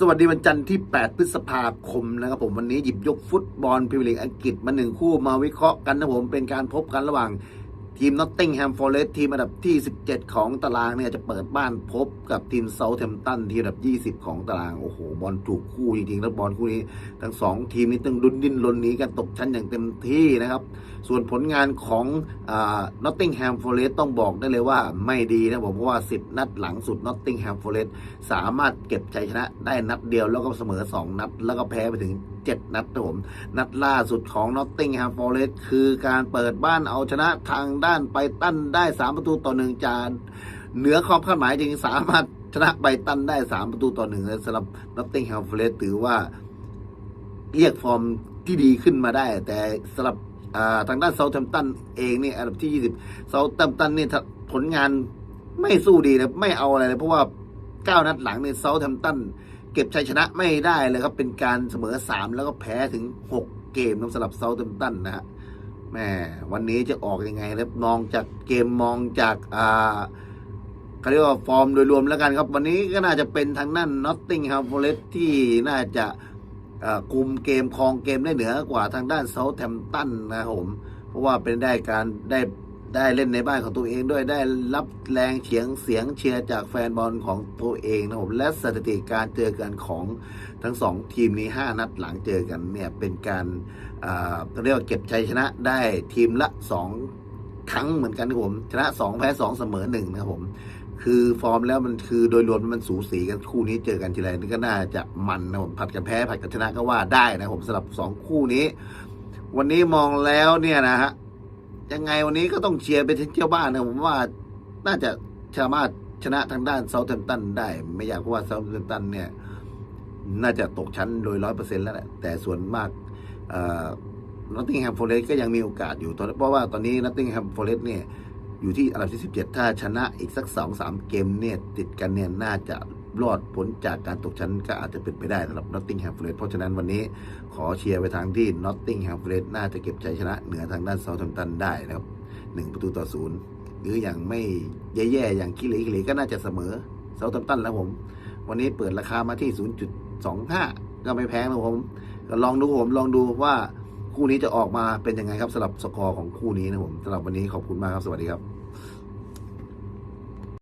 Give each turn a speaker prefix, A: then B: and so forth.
A: สวัสดีวันจันทร์ที่ 8 พฤษภาคมนะครับผมวันนี้หยิบยกฟุตบอลพรีเมียร์ลีกอังกฤษมาหนึ่งคู่มาวิเคราะห์กันนะผมเป็นการพบกันระหว่าง ทีมนอตติงแฮมฟอร์เรสทีมอันดับที่ 17 ของตารางเนี่ยจะเปิดบ้านพบกับทีมเซาท์แฮมตันทีมอันดับ 20 ของตาราง โอ้โห บอลถูกคู่จริงๆแล้วบอลคู่นี้ ทั้งสองทีมนี้ต้องดุนดิ้นรนนีกันตกชั้นอย่างเต็มที่นะครับ ส่วนผลงานของนอตติงแฮมฟอร์เรสต้องบอกได้เลยว่าไม่ดีนะผมเพราะว่า 10 นัดหลังสุดนอตติงแฮมฟอร์เรสสามารถเก็บชัยชนะได้นัดเดียวแล้วก็เสมอ 2 นัด แล้วก็แพ้ไปถึง 7 นัดนะผม นัดล่าสุดของนอตติงแฮมฟอร์เรสคือการเปิดบ้านเอาชนะทางด้านไปตั้นได้ 3 ประตูต่อหนึ่งจานเหนือความคาดหมายจริงสามารถชนะไบรตันได้ 3 ประตูต่อหนึ่งสำหรับนอตติงแฮมฟอร์เรสถือว่าเรียกฟอร์มที่ดีขึ้นมาได้ แต่สำหรับทางด้านเซาท์แฮมตันเองเนี่ยอันดับที่ 20เซาท์แฮมตันเนี่ยผลงานไม่สู้ดีนะไม่เอาอะไรเลยเพราะว่า 9 นัดหลังเนี่ยเซาท์แฮมตัน ก็บชัยชนะไม่ได้เลยครับ เป็นการเสมอ 3 แล้วก็แพ้ถึง 6 เกมนะสำหรับเซาเทมตันนะฮะแม่วันนี้จะออกยังไงแล้วมองจากเกมมองจากอ่าเขาเรียกว่าฟอร์มโดยรวมแล้วกันครับ วันนี้ก็น่าจะเป็นทางนั้นนอตติง h ฮ m ฟ o เรสที่น่าจะเอ่อคุมเกมครองเกมได้เหนือกว่าทางด้านเซาท์แ m มตันนะครับผม เพราะว่าเป็นได้การได้ ได้เล่นในบ้านของตัวเองด้วยได้รับแรงเฉียงเสียงเชียร์จากแฟนบอลของตัวเองนะครับผมและสถิติการเจอกันของทั้งสองทีมนี้ 5 นัดหลังเจอกันเนี่ยเป็นการเรียกว่าเก็บชัยชนะได้ทีมละ 2 ครั้งเหมือนกันครับผมชนะ 2 แพ้ 2 เสมอ1นะครับผมคือฟอร์มแล้วมันคือโดยรวมมันสูสีกันคู่นี้เจอกันทีไรนี่ก็น่าจะมันนะผมผัดกันแพ้ผัดกันชนะก็ว่าได้นะผมสำหรับสองคู่นี้ วันนี้มองแล้วเนี่ยนะฮะ ยังไงวันนี้ก็ต้องเชียร์ไปที่เจ้าบ้านนะผมว่าน่าจะสามารถชนะทางด้านเซาเทมตันได้ ไม่อยากว่าเซาเทมตันเนี่ย น่าจะตกชั้นโดยร้อยเปอร์เซ็นต์แล้วแหละแต่ส่วนมากเอ่อนอตติงแฮมฟอร์เรสก็ยังมีโอกาสอยู่เพราะว่าตอนนี้นอตติงแฮมฟอร์เรสเนี่ยอยู่ที่อันดับที่ 17 ถ้าชนะอีกสัก 2 3 เกมเนี่ย ติดกันเนี่ย น่าจะ รอดพ้นจากการตกชั้นก็อาจจะเป็นไปได้สำหรับ Nottingham Forest เพราะฉะนั้นวันนี้ขอเชียร์ไปทางที่ Nottingham Forest น่าจะเก็บชัยชนะเหนือทางด้าน Southampton ได้นะครับ1ประตูต่อศูนย์หรืออย่างไม่แย่ๆอย่างขี้เหร่ขี้เหร่ก็น่าจะเสมอ Southampton แล้วผม วันนี้เปิดราคามาที่ 0.25 ก็ไม่แพงนะผมลองดูผมลองดูว่าคู่นี้จะออกมาเป็นยังไงครับสำหรับสกอร์ของคู่นี้นะผมสำหรับวันนี้ขอบคุณมากครับสวัสดีครับ